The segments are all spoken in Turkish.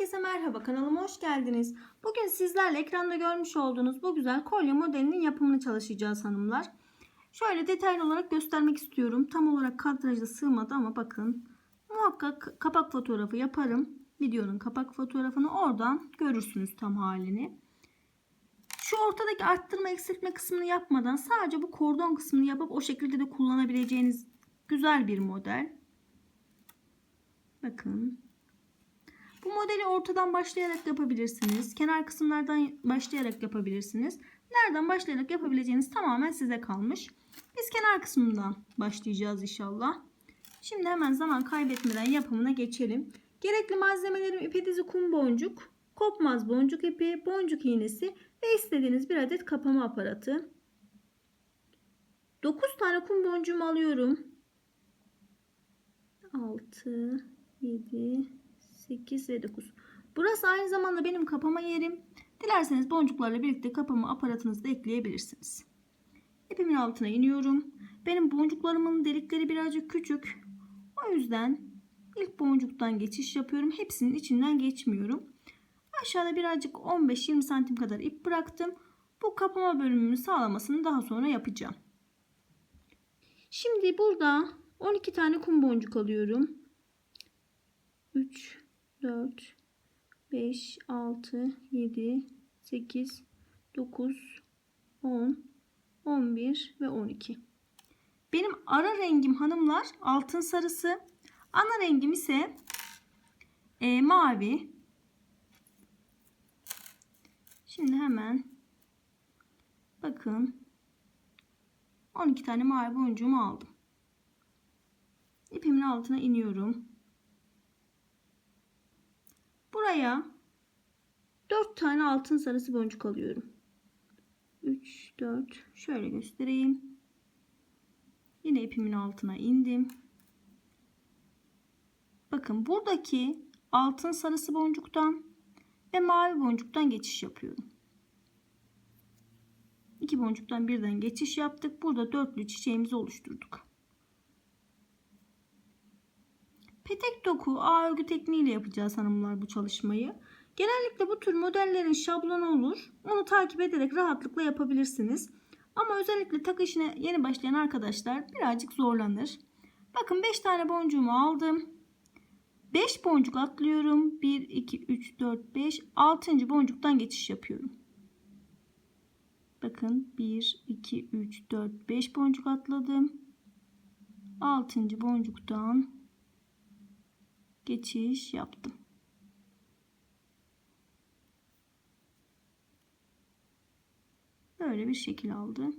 Herkese merhaba kanalıma hoş geldiniz. Bugün sizlerle ekranda görmüş olduğunuz bu güzel kolye modelinin yapımını çalışacağız hanımlar. Şöyle detaylı olarak göstermek istiyorum. Tam olarak kadrajda sığmadı ama bakın. Muhakkak kapak fotoğrafı yaparım. Videonun kapak fotoğrafını oradan görürsünüz tam halini. Şu ortadaki arttırma eksiltme kısmını yapmadan sadece bu kordon kısmını yapıp o şekilde de kullanabileceğiniz güzel bir model. Bakın. Bu modeli ortadan başlayarak yapabilirsiniz. Kenar kısımlardan başlayarak yapabilirsiniz. Nereden başlayarak yapabileceğiniz tamamen size kalmış. Biz kenar kısmından başlayacağız inşallah. Şimdi hemen zaman kaybetmeden yapımına geçelim. Gerekli malzemelerim ipe dizi kum boncuk, kopmaz boncuk ipi, boncuk iğnesi ve istediğiniz bir adet kapama aparatı. 9 tane kum boncuğumu alıyorum. 6, 7, 8 ve 9. Burası aynı zamanda benim kapama yerim. Dilerseniz boncuklarla birlikte kapama aparatınızı da ekleyebilirsiniz. İpimin altına iniyorum. Benim boncuklarımın delikleri birazcık küçük. O yüzden ilk boncuktan geçiş yapıyorum. Hepsinin içinden geçmiyorum. Aşağıda birazcık 15-20 santim kadar ip bıraktım. Bu kapama bölümünü sağlamasını daha sonra yapacağım. Şimdi burada 12 tane kum boncuk alıyorum. 3, 4, 5, 6, 7, 8, 9, 10, 11 ve 12. Benim ara rengim hanımlar altın sarısı. Ana rengim ise e, mavi. Şimdi hemen bakın 12 tane mavi boncuğumu aldım. İpimin altına iniyorum. Buraya 4 tane altın sarısı boncuk alıyorum. 3 4 şöyle göstereyim. Yine ipimin altına indim. Bakın buradaki altın sarısı boncuktan ve mavi boncuktan geçiş yapıyorum. İki boncuktan birden geçiş yaptık. Burada dörtlü çiçeğimizi oluşturduk. Petek doku ağ örgü tekniğiyle yapacağız hanımlar bu çalışmayı. Genellikle bu tür modellerin şablonu olur. Onu takip ederek rahatlıkla yapabilirsiniz. Ama özellikle takı işine yeni başlayan arkadaşlar birazcık zorlanır. Bakın 5 tane boncuğumu aldım. 5 boncuk atlıyorum. 1, 2, 3, 4, 5. 6. boncuktan geçiş yapıyorum. Bakın 1, 2, 3, 4, 5 boncuk atladım. 6. boncuktan geçiş yaptım. Böyle bir şekil aldı.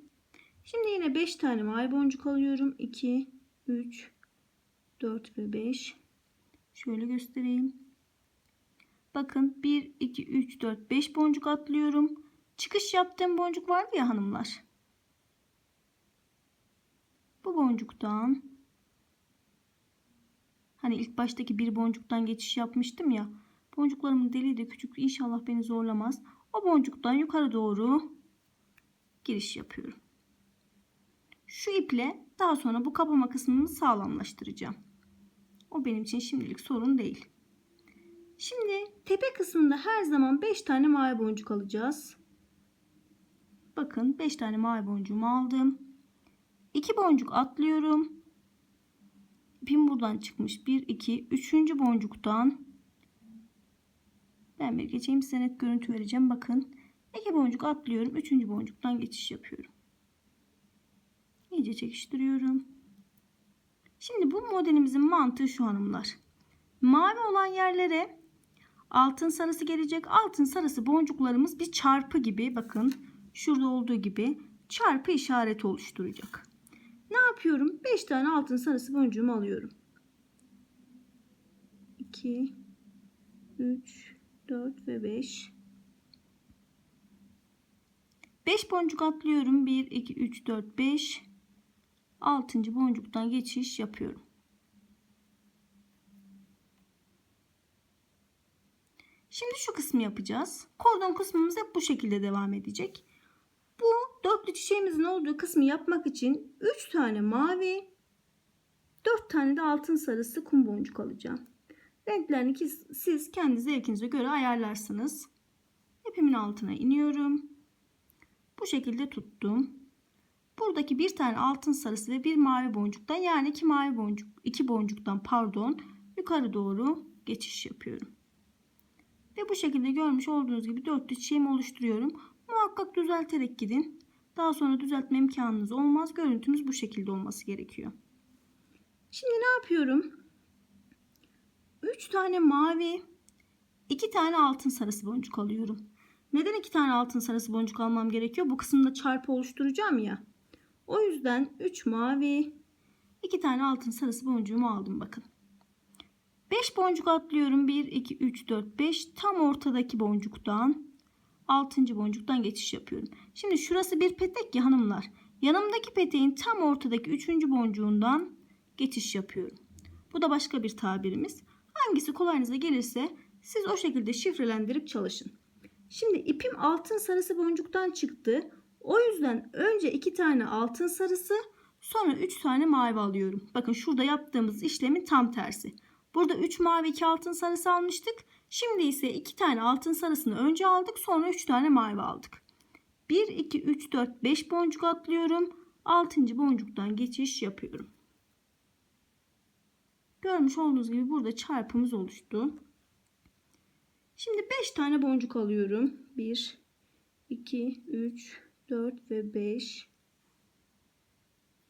Şimdi yine 5 tane mavi boncuk alıyorum. 2, 3, 4 ve 5. Şöyle göstereyim. Bakın 1, 2, 3, 4, 5 boncuk atlıyorum. Çıkış yaptığım boncuk vardı ya hanımlar. Bu boncuktan hani ilk baştaki bir boncuktan geçiş yapmıştım ya. Boncuklarımın deliği de küçük. İnşallah beni zorlamaz. O boncuktan yukarı doğru giriş yapıyorum. Şu iple daha sonra bu kapama kısmını sağlamlaştıracağım. O benim için şimdilik sorun değil. Şimdi tepe kısmında her zaman 5 tane mavi boncuk alacağız. Bakın 5 tane mavi boncuğumu aldım. 2 boncuk atlıyorum. İpim buradan çıkmış. 1, 2, 3. boncuktan ben bir geçeyim size net görüntü vereceğim. Bakın 2 boncuk atlıyorum. 3. boncuktan geçiş yapıyorum. İyice çekiştiriyorum. Şimdi bu modelimizin mantığı şu hanımlar. Mavi olan yerlere altın sarısı gelecek. Altın sarısı boncuklarımız bir çarpı gibi bakın şurada olduğu gibi çarpı işareti oluşturacak. Ne yapıyorum? 5 tane altın sarısı boncuğumu alıyorum. 2 3 4 ve 5 5 boncuk atlıyorum. 1 2 3 4 5 6. boncuktan geçiş yapıyorum. Şimdi şu kısmı yapacağız. Kordon kısmımız hep bu şekilde devam edecek. Dörtlü çiçeğimizin olduğu kısmı yapmak için 3 tane mavi, 4 tane de altın sarısı kum boncuk alacağım. Renklerini siz kendi zevkinize göre ayarlarsınız. İpimin altına iniyorum. Bu şekilde tuttum. Buradaki bir tane altın sarısı ve bir mavi boncuktan yani iki mavi boncuk, iki boncuktan pardon yukarı doğru geçiş yapıyorum. Ve bu şekilde görmüş olduğunuz gibi dörtlü çiçeğimi oluşturuyorum. Muhakkak düzelterek gidin. Daha sonra düzeltme imkanınız olmaz. Görüntümüz bu şekilde olması gerekiyor. Şimdi ne yapıyorum? 3 tane mavi, 2 tane altın sarısı boncuk alıyorum. Neden 2 tane altın sarısı boncuk almam gerekiyor? Bu kısımda çarpı oluşturacağım ya. O yüzden 3 mavi, 2 tane altın sarısı boncuğumu aldım bakın. 5 boncuk atlıyorum. 1, 2, 3, 4, 5. Tam ortadaki boncuktan 6. boncuktan geçiş yapıyorum. Şimdi şurası bir petek ya hanımlar. Yanımdaki peteğin tam ortadaki 3. boncuğundan geçiş yapıyorum. Bu da başka bir tabirimiz. Hangisi kolayınıza gelirse siz o şekilde şifrelendirip çalışın. Şimdi ipim altın sarısı boncuktan çıktı. O yüzden önce 2 tane altın sarısı sonra 3 tane mavi alıyorum. Bakın şurada yaptığımız işlemin tam tersi. Burada 3 mavi 2 altın sarısı almıştık. Şimdi ise 2 tane altın sarısını önce aldık sonra 3 tane mavi aldık. 1, 2, 3, 4, 5 boncuk atlıyorum. 6. boncuktan geçiş yapıyorum. Görmüş olduğunuz gibi burada çarpımız oluştu. Şimdi 5 tane boncuk alıyorum. 1, 2, 3, 4 ve 5.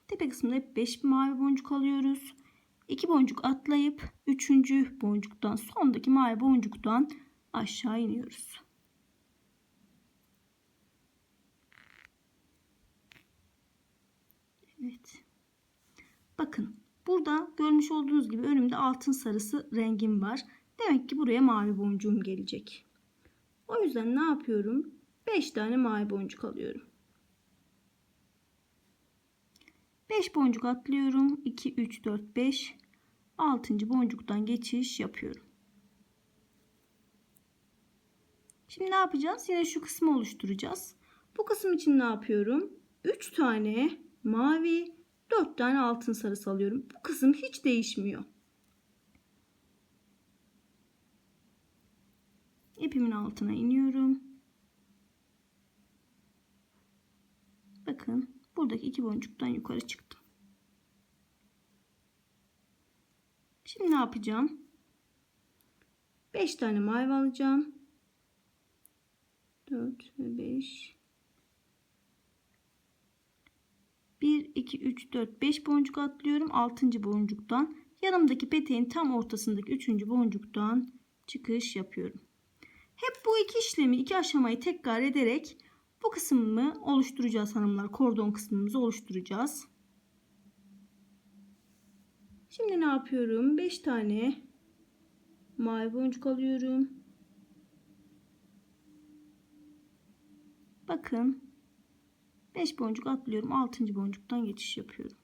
Tepe kısmında hep 5 mavi boncuk alıyoruz. 2 boncuk atlayıp 3. boncuktan sondaki mavi boncuktan aşağı iniyoruz. Evet. Bakın burada görmüş olduğunuz gibi önümde altın sarısı rengim var. Demek ki buraya mavi boncuğum gelecek. O yüzden ne yapıyorum? 5 tane mavi boncuk alıyorum. 5 boncuk atlıyorum. 2, 3, 4, 5. 6. boncuktan geçiş yapıyorum. Şimdi ne yapacağız? Yine şu kısmı oluşturacağız. Bu kısım için ne yapıyorum? 3 tane mavi, 4 tane altın sarısı alıyorum. Bu kısım hiç değişmiyor. İpimin altına iniyorum. Bakın buradaki iki boncuktan yukarı çıktım. Şimdi ne yapacağım? 5 tane mavi alacağım. 4 ve 5. 1, 2, 3, 4, 5 boncuk atlıyorum. 6. boncuktan yanımdaki peteğin tam ortasındaki 3. boncuktan çıkış yapıyorum. Hep bu iki işlemi, iki aşamayı tekrar ederek bu kısmını oluşturacağız hanımlar. Kordon kısmımızı oluşturacağız. Şimdi ne yapıyorum? 5 tane mavi boncuk alıyorum. Bakın 5 boncuk atlıyorum. 6. boncuktan geçiş yapıyorum.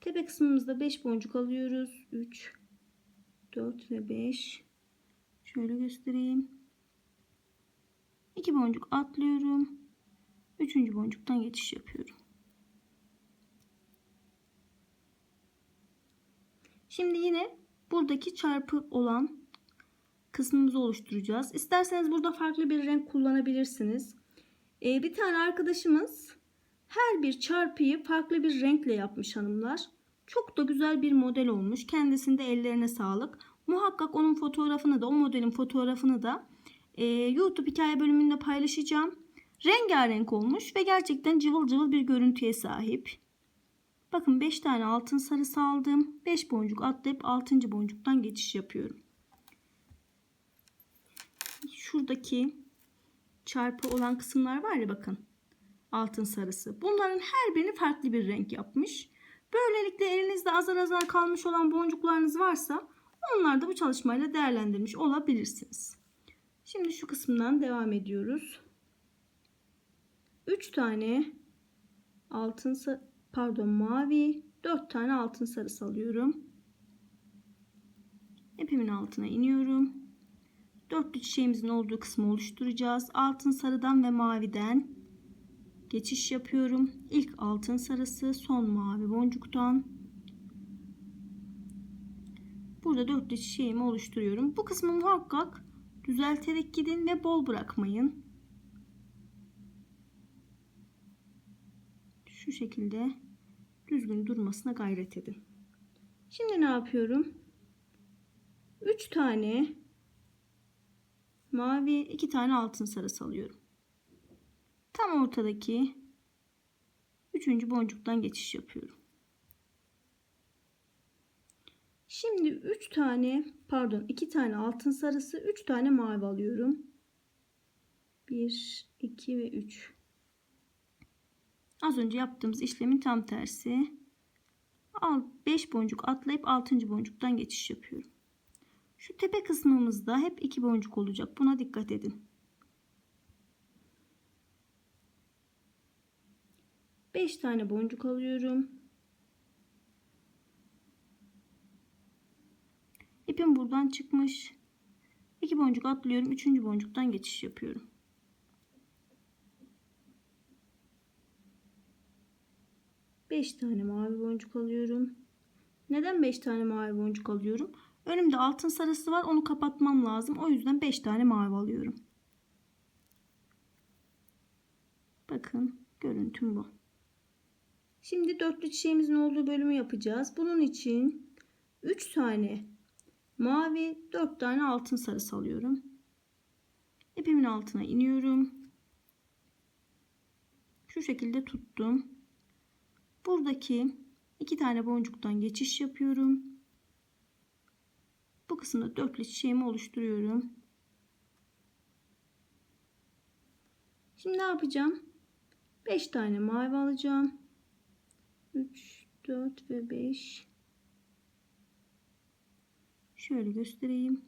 Tepe kısmımızda 5 boncuk alıyoruz. 3 4 ve 5 şöyle göstereyim. 2 boncuk atlıyorum. 3. boncuktan geçiş yapıyorum. Şimdi yine buradaki çarpı olan kısmımızı oluşturacağız. İsterseniz burada farklı bir renk kullanabilirsiniz. Ee, bir tane arkadaşımız her bir çarpıyı farklı bir renkle yapmış hanımlar. Çok da güzel bir model olmuş. Kendisinde ellerine sağlık. Muhakkak onun fotoğrafını da o modelin fotoğrafını da e, YouTube hikaye bölümünde paylaşacağım. Rengarenk olmuş ve gerçekten cıvıl cıvıl bir görüntüye sahip. Bakın 5 tane altın sarısı aldım. 5 boncuk atlayıp 6. boncuktan geçiş yapıyorum. Şuradaki çarpı olan kısımlar var ya bakın. Altın sarısı. Bunların her birini farklı bir renk yapmış. Böylelikle elinizde azar azar kalmış olan boncuklarınız varsa onlar da bu çalışmayla değerlendirmiş olabilirsiniz. Şimdi şu kısımdan devam ediyoruz. 3 tane altın pardon mavi 4 tane altın sarısı alıyorum. İpimin altına iniyorum. Dörtlü çiçeğimizin olduğu kısmı oluşturacağız. Altın sarıdan ve maviden geçiş yapıyorum. İlk altın sarısı, son mavi boncuktan Burada dörtlü çiçeğimi oluşturuyorum. Bu kısmı muhakkak düzelterek gidin ve bol bırakmayın. Şu şekilde düzgün durmasına gayret edin. Şimdi ne yapıyorum? 3 tane mavi, 2 tane altın sarısı alıyorum. Tam ortadaki 3. boncuktan geçiş yapıyorum. Şimdi 3 tane pardon 2 tane altın sarısı 3 tane mavi alıyorum. 1 2 ve 3. Az önce yaptığımız işlemin tam tersi. 5 boncuk atlayıp 6. boncuktan geçiş yapıyorum. Şu tepe kısmımızda hep 2 boncuk olacak. Buna dikkat edin. 5 tane boncuk alıyorum. İpim buradan çıkmış. 2 boncuk atlıyorum. 3. boncuktan geçiş yapıyorum. Beş tane mavi boncuk alıyorum. Neden 5 tane mavi boncuk alıyorum? Önümde altın sarısı var. Onu kapatmam lazım. O yüzden 5 tane mavi alıyorum. Bakın görüntüm bu. Şimdi dörtlü çiçeğimizin olduğu bölümü yapacağız. Bunun için 3 tane mavi 4 tane altın sarısı alıyorum. İpimin altına iniyorum. Şu şekilde tuttum. Buradaki iki tane boncuktan geçiş yapıyorum. Bu kısımda dörtlü çiçeğimi oluşturuyorum. Şimdi ne yapacağım? 5 tane mavi alacağım. 3, 4 ve 5. Şöyle göstereyim.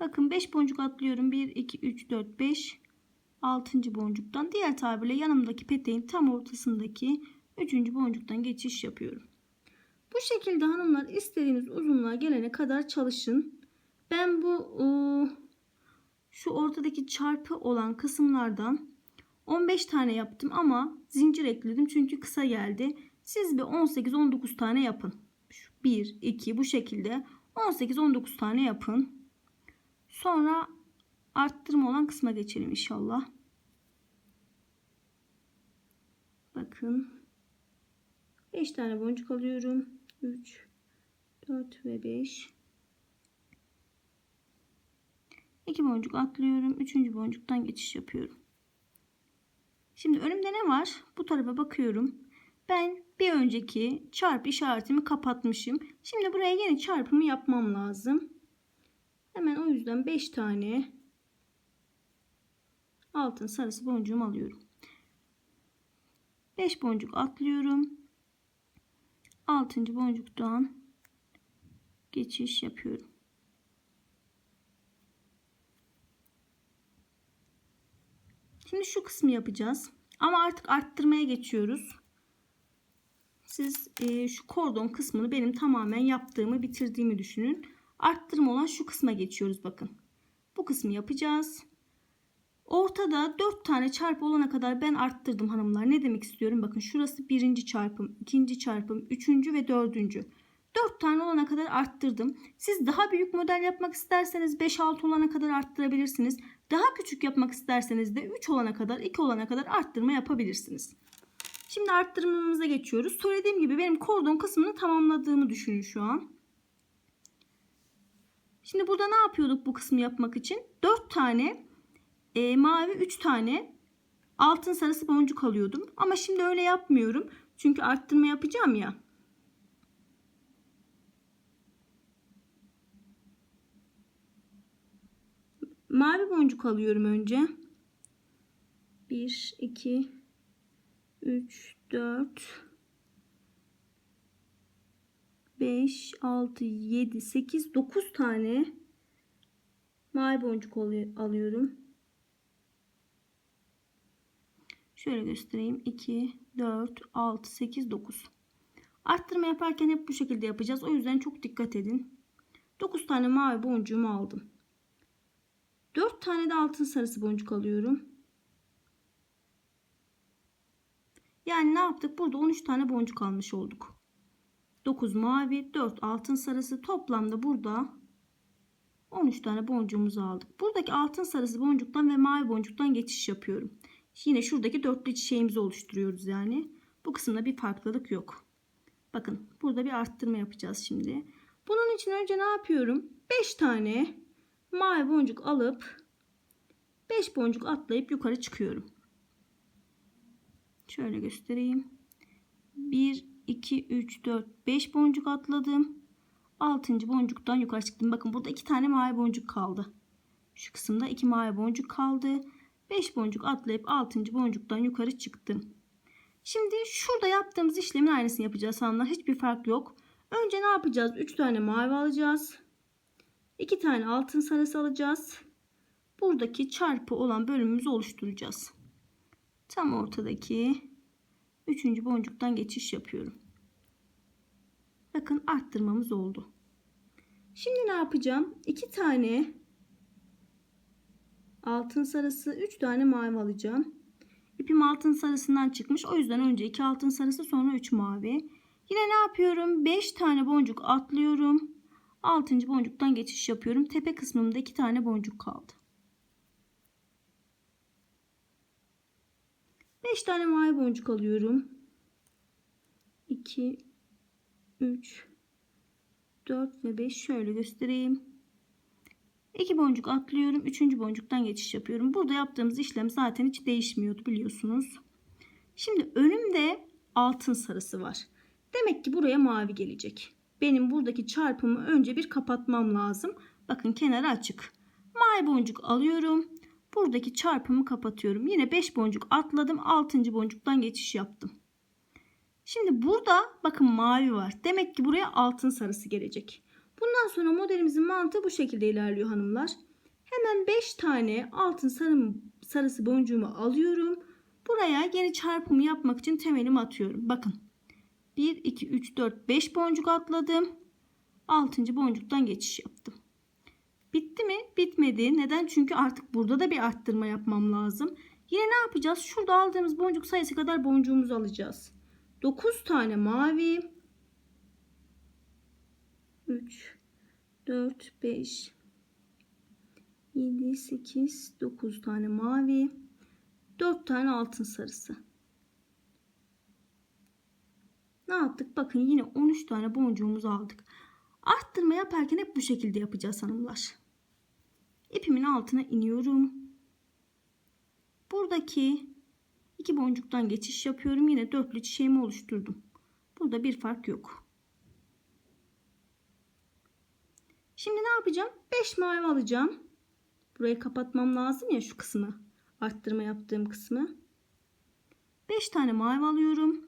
Bakın 5 boncuk atlıyorum. 1, 2, 3, 4, 5. 6. boncuktan. Diğer tabirle yanımdaki peteğin tam ortasındaki 3. boncuktan geçiş yapıyorum. Bu şekilde hanımlar istediğiniz uzunluğa gelene kadar çalışın. Ben bu ıı, şu ortadaki çarpı olan kısımlardan 15 tane yaptım ama zincir ekledim çünkü kısa geldi. Siz bir 18-19 tane yapın. 1, 2 bu şekilde 18-19 tane yapın. Sonra arttırma olan kısma geçelim inşallah. Bakın. 5 tane boncuk alıyorum. 3, 4 ve 5. 2 boncuk atlıyorum. 3. boncuktan geçiş yapıyorum. Şimdi önümde ne var? Bu tarafa bakıyorum. Ben bir önceki çarpı işaretimi kapatmışım. Şimdi buraya yeni çarpımı yapmam lazım. Hemen o yüzden 5 tane altın sarısı boncuğumu alıyorum. 5 boncuk atlıyorum. 6. boncuktan geçiş yapıyorum. Şimdi şu kısmı yapacağız. Ama artık arttırmaya geçiyoruz. Siz e, şu kordon kısmını benim tamamen yaptığımı bitirdiğimi düşünün. Arttırma olan şu kısma geçiyoruz bakın. Bu kısmı yapacağız. Ortada 4 tane çarpı olana kadar ben arttırdım hanımlar. Ne demek istiyorum? Bakın şurası birinci çarpım, ikinci çarpım, üçüncü ve dördüncü. 4 tane olana kadar arttırdım. Siz daha büyük model yapmak isterseniz 5-6 olana kadar arttırabilirsiniz. Daha küçük yapmak isterseniz de 3 olana kadar 2 olana kadar arttırma yapabilirsiniz. Şimdi arttırmamıza geçiyoruz. Söylediğim gibi benim kordon kısmını tamamladığımı düşünün şu an. Şimdi burada ne yapıyorduk bu kısmı yapmak için? 4 tane e, mavi 3 tane altın sarısı boncuk alıyordum. Ama şimdi öyle yapmıyorum. Çünkü arttırma yapacağım ya. Mavi boncuk alıyorum önce. 1, 2, 3, 4, 5, 6, 7, 8, 9 tane mavi boncuk alıyorum. Şöyle göstereyim. 2, 4, 6, 8, 9. Arttırma yaparken hep bu şekilde yapacağız. O yüzden çok dikkat edin. 9 tane mavi boncuğumu aldım. 4 tane de altın sarısı boncuk alıyorum. Yani ne yaptık? Burada 13 tane boncuk almış olduk. 9 mavi, 4 altın sarısı. Toplamda burada 13 tane boncuğumuzu aldık. Buradaki altın sarısı boncuktan ve mavi boncuktan geçiş yapıyorum. Yine şuradaki dörtlü çiçeğimizi oluşturuyoruz yani. Bu kısımda bir farklılık yok. Bakın burada bir arttırma yapacağız şimdi. Bunun için önce ne yapıyorum? 5 tane mavi boncuk alıp 5 boncuk atlayıp yukarı çıkıyorum. Şöyle göstereyim. 1, 2, 3, 4, 5 boncuk atladım. 6. boncuktan yukarı çıktım. Bakın burada 2 tane mavi boncuk kaldı. Şu kısımda 2 mavi boncuk kaldı. 5 boncuk atlayıp 6. boncuktan yukarı çıktım. Şimdi şurada yaptığımız işlemin aynısını yapacağız hanımlar. Hiçbir fark yok. Önce ne yapacağız? 3 tane mavi alacağız. 2 tane altın sarısı alacağız. Buradaki çarpı olan bölümümüzü oluşturacağız. Tam ortadaki 3. boncuktan geçiş yapıyorum. Bakın arttırmamız oldu. Şimdi ne yapacağım? 2 tane altın sarısı, 3 tane mavi alacağım. İpim altın sarısından çıkmış. O yüzden önce 2 altın sarısı sonra 3 mavi. Yine ne yapıyorum? 5 tane boncuk atlıyorum. 6. boncuktan geçiş yapıyorum. Tepe kısmımda 2 tane boncuk kaldı. 5 tane mavi boncuk alıyorum. 2 3 4 ve 5 şöyle göstereyim. 2 boncuk atlıyorum. 3. boncuktan geçiş yapıyorum. Burada yaptığımız işlem zaten hiç değişmiyordu biliyorsunuz. Şimdi önümde altın sarısı var. Demek ki buraya mavi gelecek. Benim buradaki çarpımı önce bir kapatmam lazım. Bakın kenarı açık. Mavi boncuk alıyorum. Buradaki çarpımı kapatıyorum. Yine 5 boncuk atladım. 6. boncuktan geçiş yaptım. Şimdi burada bakın mavi var. Demek ki buraya altın sarısı gelecek. Bundan sonra modelimizin mantığı bu şekilde ilerliyor hanımlar. Hemen 5 tane altın sarı, sarısı boncuğumu alıyorum. Buraya yeni çarpımı yapmak için temelimi atıyorum. Bakın 1, 2, 3, 4, 5 boncuk atladım. 6. boncuktan geçiş yaptım. Bitti mi? Bitmedi. Neden? Çünkü artık burada da bir arttırma yapmam lazım. Yine ne yapacağız? Şurada aldığımız boncuk sayısı kadar boncuğumuzu alacağız. 9 tane mavi. 3, 4, 5, 7, 8, 9 tane mavi. 4 tane altın sarısı. Ne yaptık? Bakın yine 13 tane boncuğumuzu aldık. Arttırma yaparken hep bu şekilde yapacağız hanımlar. İpimin altına iniyorum. Buradaki iki boncuktan geçiş yapıyorum. Yine dörtlü çiçeğimi oluşturdum. Burada bir fark yok. Şimdi ne yapacağım? 5 mavi alacağım. Burayı kapatmam lazım ya şu kısmı. Arttırma yaptığım kısmı. 5 tane mavi alıyorum.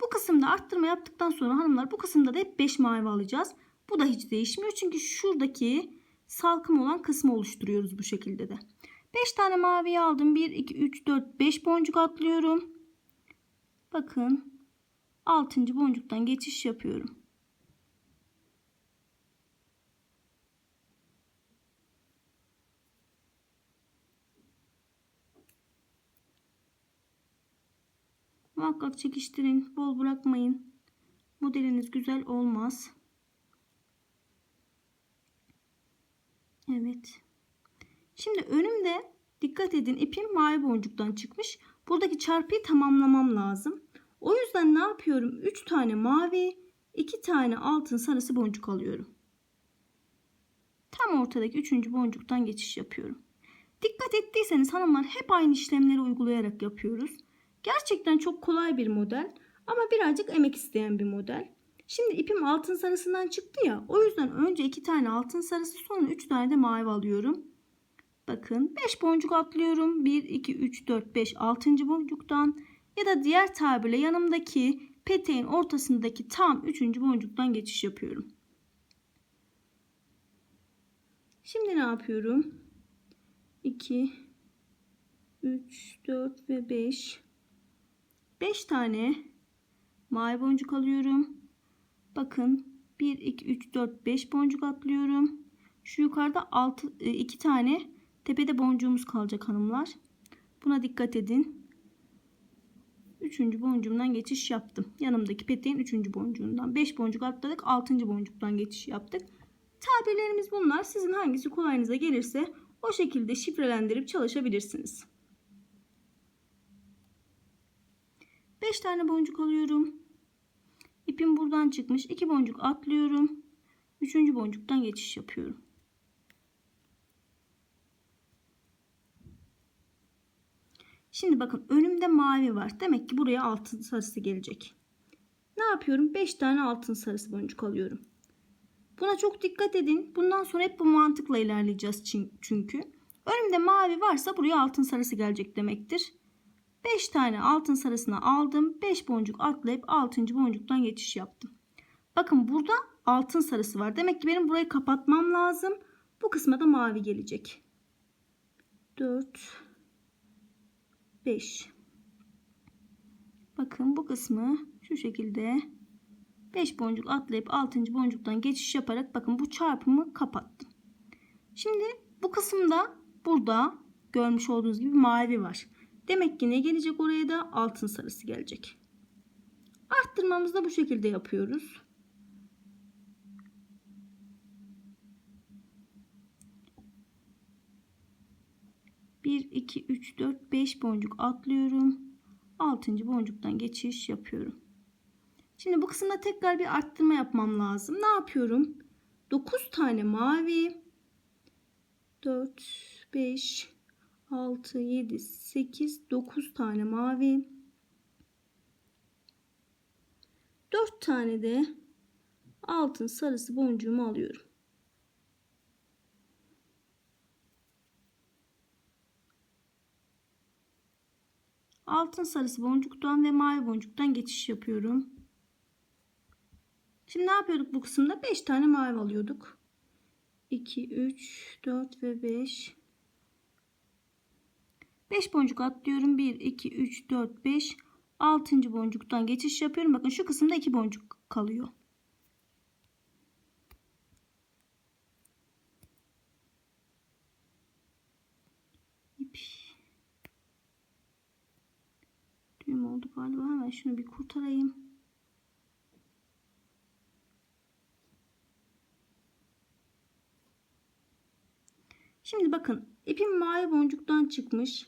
Bu kısımda arttırma yaptıktan sonra hanımlar bu kısımda da hep 5 mavi alacağız. Bu da hiç değişmiyor. Çünkü şuradaki salkım olan kısmı oluşturuyoruz bu şekilde de. 5 tane mavi aldım. 1, 2, 3, 4, 5 boncuk atlıyorum. Bakın 6. boncuktan geçiş yapıyorum. Muhakkak çekiştirin. Bol bırakmayın. Modeliniz güzel olmaz. Evet. Şimdi önümde dikkat edin ipim mavi boncuktan çıkmış. Buradaki çarpıyı tamamlamam lazım. O yüzden ne yapıyorum? 3 tane mavi, 2 tane altın sarısı boncuk alıyorum. Tam ortadaki 3. boncuktan geçiş yapıyorum. Dikkat ettiyseniz hanımlar hep aynı işlemleri uygulayarak yapıyoruz. Gerçekten çok kolay bir model ama birazcık emek isteyen bir model. Şimdi ipim altın sarısından çıktı ya. O yüzden önce 2 tane altın sarısı sonra 3 tane de mavi alıyorum. Bakın 5 boncuk atlıyorum. 1, 2, 3, 4, 5, 6. boncuktan ya da diğer tabirle yanımdaki peteğin ortasındaki tam 3. boncuktan geçiş yapıyorum. Şimdi ne yapıyorum? 2, 3, 4 ve 5. 5 tane mavi boncuk alıyorum. Bakın 1, 2, 3, 4, 5 boncuk atlıyorum. Şu yukarıda 6, 2 tane tepede boncuğumuz kalacak hanımlar. Buna dikkat edin. Üçüncü boncuğumdan geçiş yaptım. Yanımdaki peteğin üçüncü boncuğundan. Beş boncuk atladık. Altıncı boncuktan geçiş yaptık. Tabirlerimiz bunlar. Sizin hangisi kolayınıza gelirse o şekilde şifrelendirip çalışabilirsiniz. 5 tane boncuk alıyorum. İpim buradan çıkmış. 2 boncuk atlıyorum. 3. boncuktan geçiş yapıyorum. Şimdi bakın önümde mavi var. Demek ki buraya altın sarısı gelecek. Ne yapıyorum? 5 tane altın sarısı boncuk alıyorum. Buna çok dikkat edin. Bundan sonra hep bu mantıkla ilerleyeceğiz çünkü. Önümde mavi varsa buraya altın sarısı gelecek demektir. 5 tane altın sarısını aldım. 5 boncuk atlayıp 6. boncuktan geçiş yaptım. Bakın burada altın sarısı var. Demek ki benim burayı kapatmam lazım. Bu kısma da mavi gelecek. 4 5 Bakın bu kısmı şu şekilde 5 boncuk atlayıp 6. boncuktan geçiş yaparak bakın bu çarpımı kapattım. Şimdi bu kısımda burada görmüş olduğunuz gibi mavi var. Demek ki ne gelecek oraya da altın sarısı gelecek. Arttırmamızı da bu şekilde yapıyoruz. Bir, iki, üç, dört, beş boncuk atlıyorum. Altıncı boncuktan geçiş yapıyorum. Şimdi bu kısımda tekrar bir arttırma yapmam lazım. Ne yapıyorum? 9 tane mavi. 4, 5, 6, 7, 8, 9 tane mavi. 4 tane de altın sarısı boncuğumu alıyorum. Altın sarısı boncuktan ve mavi boncuktan geçiş yapıyorum. Şimdi ne yapıyorduk bu kısımda? 5 tane mavi alıyorduk. 2, 3, 4 ve 5. 5 boncuk atlıyorum. 1, 2, 3, 4, 5. 6. boncuktan geçiş yapıyorum. Bakın şu kısımda 2 boncuk kalıyor. Düğüm oldu galiba. Hemen şunu bir kurtarayım. Şimdi bakın ipim mavi boncuktan çıkmış.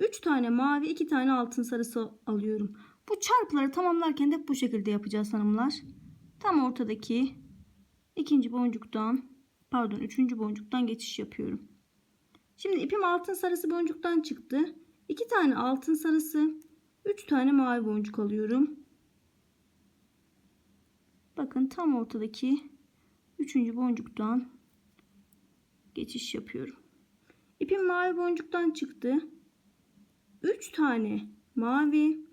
3 tane mavi 2 tane altın sarısı alıyorum. Bu çarpıları tamamlarken de bu şekilde yapacağız hanımlar. Tam ortadaki ikinci boncuktan pardon üçüncü boncuktan geçiş yapıyorum. Şimdi ipim altın sarısı boncuktan çıktı. 2 tane altın sarısı 3 tane mavi boncuk alıyorum. Bakın tam ortadaki üçüncü boncuktan geçiş yapıyorum. İpim mavi boncuktan çıktı. 3 tane mavi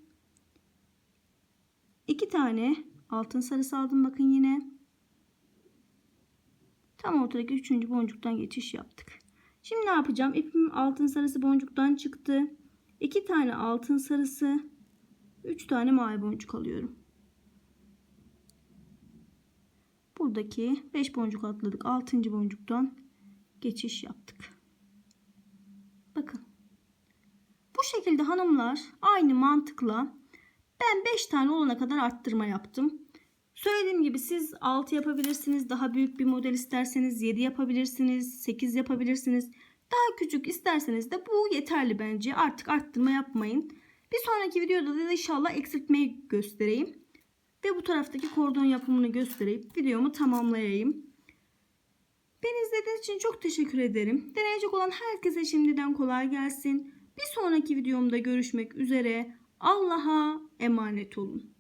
2 tane altın sarısı aldım bakın yine. Tam ortadaki 3. boncuktan geçiş yaptık. Şimdi ne yapacağım? İpim altın sarısı boncuktan çıktı. 2 tane altın sarısı 3 tane mavi boncuk alıyorum. Buradaki 5 boncuk atladık. 6. boncuktan geçiş yaptık. Bakın. Şekilde hanımlar aynı mantıkla ben 5 tane olana kadar arttırma yaptım. Söylediğim gibi siz 6 yapabilirsiniz. Daha büyük bir model isterseniz 7 yapabilirsiniz. 8 yapabilirsiniz. Daha küçük isterseniz de bu yeterli bence. Artık arttırma yapmayın. Bir sonraki videoda da inşallah eksiltmeyi göstereyim. Ve bu taraftaki kordon yapımını göstereyim. Videomu tamamlayayım. Beni izlediğiniz için çok teşekkür ederim. Deneyecek olan herkese şimdiden kolay gelsin. Bir sonraki videomda görüşmek üzere. Allah'a emanet olun.